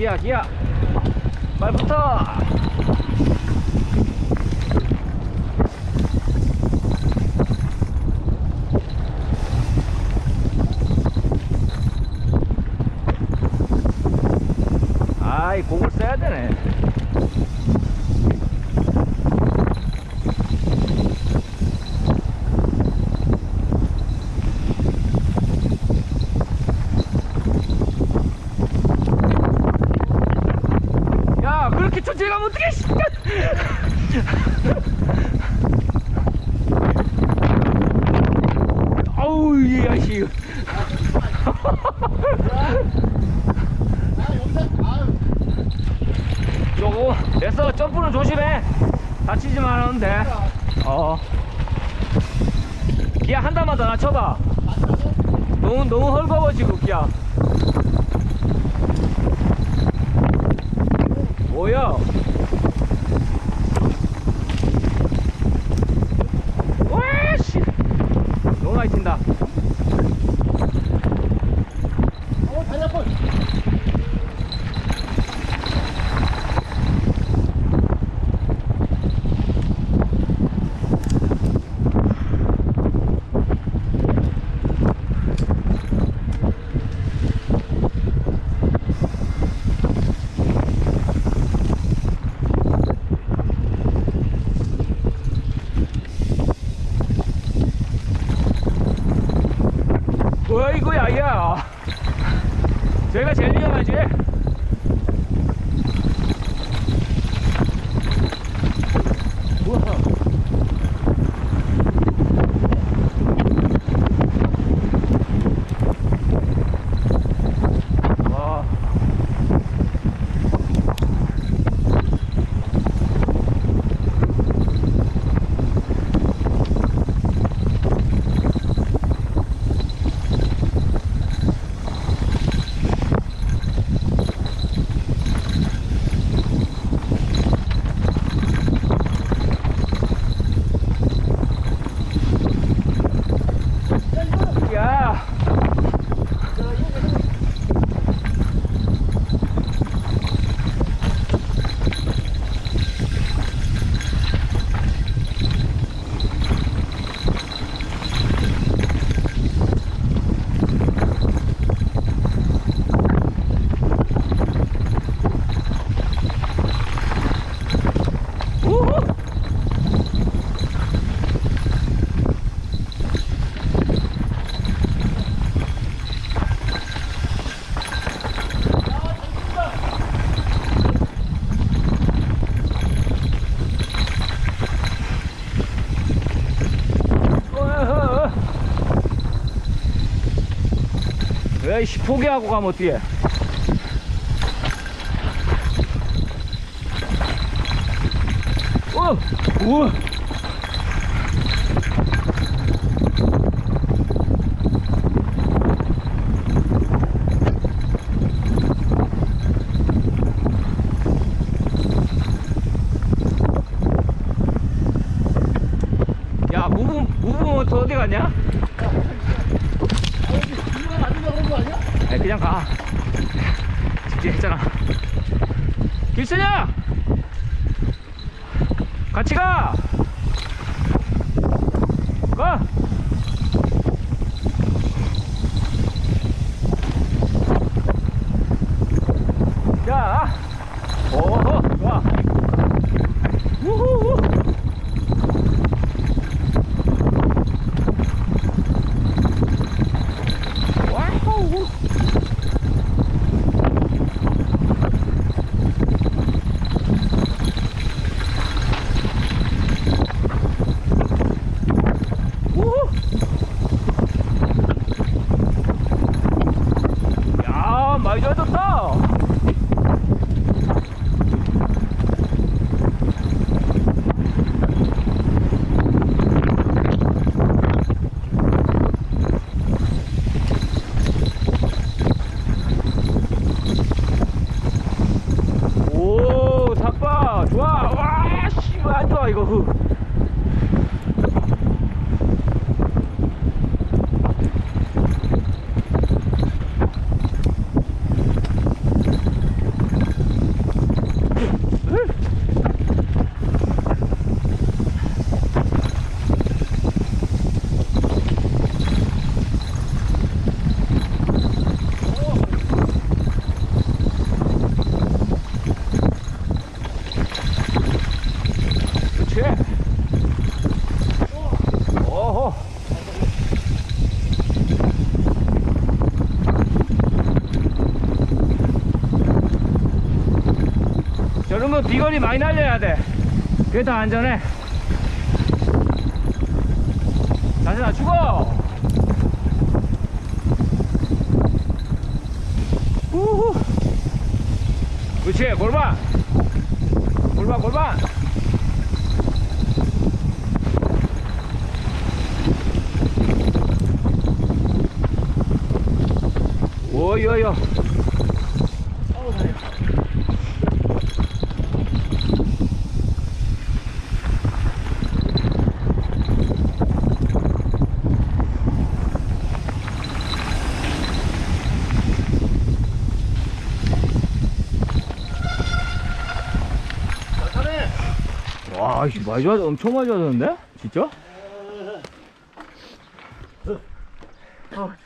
기야 기야. 빨리 붙어 아이 곡을 써야 되네 야 가면 어떡해 씨. 아우 야씨. 요거 됐어. 점프는 조심해. 다치지 말았는데. 어. 기아 한 단만 더 낮춰봐. 너무 너무 헐거워지고 기아. 뭐야 와씨 너무 많이 튄다 어, 다리 아파. 어이구야 야 저희가 제일 위험하지 우와. 와. 야. 우후. 어허. 에이씨 포기하고 가면 어떡해 어! 우와! 야 무브 무브 모터 어디 갔냐? 이거 맞으려고 그런 거 아니 그냥 가. 직진했잖아. 길순이야 같이 가! 가! vous. 비거리 많이 날려야 돼. 그게 더 안전해. 자세 낮추고. 우후. 그렇지, 골반. 골반, 골반. 아 와, 이씨, 많이 좋아, 엄청 많이 좋아졌는데? 진짜? 아,